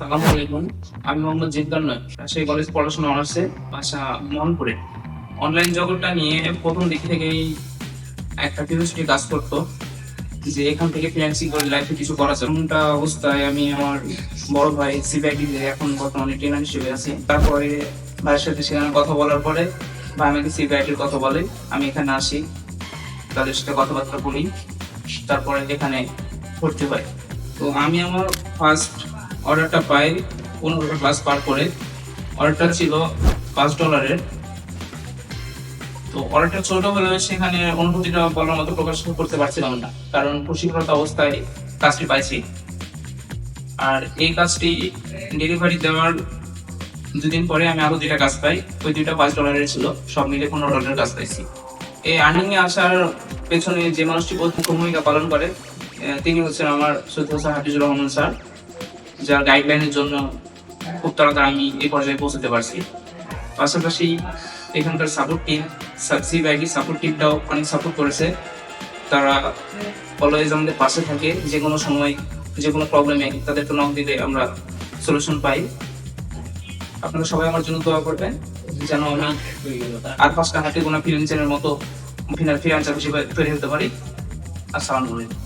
আসসালামু আলাইকুম। আমি মোহাম্মদ জিদ্দার নয়। সেই কলেজ পড়াশোনা অনার্সে বাসা মোহনপুরে। অনলাইন জগৎটা নিয়ে প্রথম দিক থেকেই একটা কিউরিয়াসিটি কাজ করতো যে এখান থেকে ফ্রিল্যান্সিং করে লাইফে কিছু করা যায় এমনটা অবস্থায় আমি আমার বড় ভাই সিবিআইটি এখন বর্তমানে ট্রেনার হিসেবে আছি। তারপরে ভাইয়ের সাথে সেখানে কথা বলার পরে ভাই আমাকে সিবিআইটির কথা বলে, আমি এখানে আসি। তাদের সাথে কথাবার্তা বলি। তারপরে এখানে ভর্তি হয়। তো আমি আমার ফার্স্ট অর্ডারটা পাই পনেরোটা ক্লাস পার করে। অর্ডারটা ছিল পাঁচ ডলারের। তো অর্ডারটা ছোট হলেও সেখানে অনুভূতিটা বলার মতো প্রকাশ করতে পারছিলাম না, কারণ প্রশিক্ষণত অবস্থায় কাজটি পাইছি। আর এই কাজটি ডেলিভারি দেওয়ার দুদিন পরে আমি আরও দুইটা কাজ পাই। ওই দুইটা পাঁচ ডলারের ছিল, সব মিলে পনেরো ডলারের কাজ পাইছি। এই আর্নিং এ আসার পেছনে যে মানুষটি প্রথম ভূমিকা পালন করে তিনি হচ্ছেন আমার সৈয়দ হোসেন হাফিজুর রহমান স্যার। যার গাইডলাইনের জন্য খুব তাড়াতাড়ি আমি এই পর্যায়ে পৌঁছতে পারছি। পাশাপাশি এখানকার সাপোর্ট টিম সিবিআইডি সাপোর্ট টিমটাও অনেক সাপোর্ট করেছে। তারা অলওয়েজ আমাদের পাশে থাকে, যে কোনো সময় যে কোনো প্রবলেমে তাদেরকে নক দিলে আমরা সলিউশন পাই। আপনারা সবাই আমার জন্য দোয়া করবেন, যেন আমি আর পাঁচটা হাতে গোনা ফ্রিল্যান্সারের মতো ফ্রিল্যান্সার হিসেবে তৈরি হতে পারি। আসসালামু আলাইকুম।